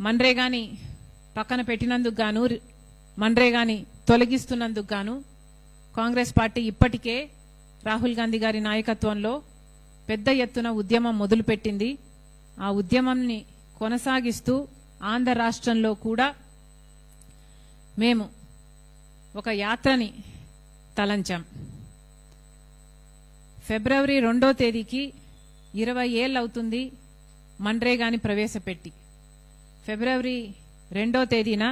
మన్రేగాని పక్కన పెట్టినందుకు గాను మన్రేగాని తొలగిస్తున్నందుకు గాను కాంగ్రెస్ పార్టీ ఇప్పటికే రాహుల్ గాంధీ గారి నాయకత్వంలో పెద్ద ఎత్తున ఉద్యమం మొదలుపెట్టింది. ఆ ఉద్యమంని కొనసాగిస్తూ ఆంధ్ర రాష్ట్రంలో కూడా మేము ఒక యాత్రని తలంచాం. ఫిబ్రవరి రెండో తేదీకి ఇరవై ఏళ్ళు అవుతుంది మన్రేగాని ప్రవేశపెట్టి. ఫిబ్రవరి రెండో తేదీన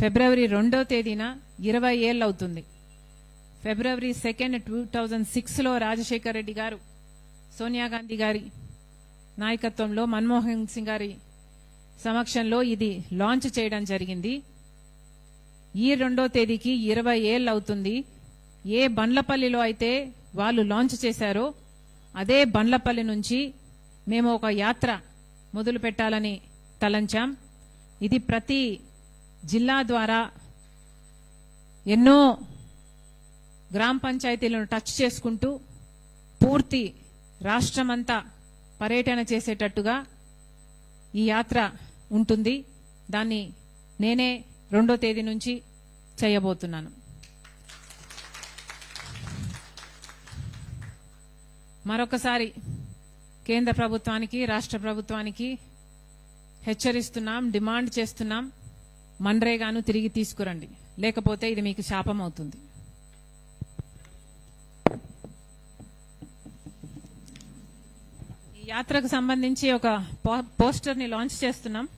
ఫిబ్రవరి రెండో తేదీన ఇరవై ఏళ్ళు అవుతుంది. ఫిబ్రవరి సెకండ్ టూ థౌజండ్ సిక్స్లో రాజశేఖర్ రెడ్డి గారు సోనియా గాంధీ గారి నాయకత్వంలో మన్మోహన్ సింగ్ గారి సమక్షంలో ఇది లాంచ్ చేయడం జరిగింది. ఈ రెండో తేదీకి ఇరవై ఏళ్ళు అవుతుంది. ఏ బండ్లపల్లిలో అయితే వాళ్ళు లాంచ్ చేశారో అదే బండ్లపల్లి నుంచి మేము ఒక యాత్ర మొదలు పెట్టాలని తలంచాం. ఇది ప్రతి జిల్లా ద్వారా ఎన్నో గ్రామ పంచాయతీలను టచ్ చేసుకుంటూ పూర్తి రాష్ట్రమంతా పర్యటన చేసేటట్టుగా ఈ యాత్ర ఉంటుంది. దాన్ని నేనే రెండో తేదీ నుంచి చేయబోతున్నాను. మరొకసారి కేంద్ర ప్రభుత్వానికి రాష్ట్ర ప్రభుత్వానికి హెచ్చరిస్తున్నాం డిమాండ్ చేస్తున్నాం. మన్రేగాను తిరిగి తీసుకురండి. లేకపోతే ఇది మీకు శాపం అవుతుంది ఈ యాత్రకు సంబంధించి ఒక పో- పోస్టర్ని లాంచ్ చేస్తున్నాం.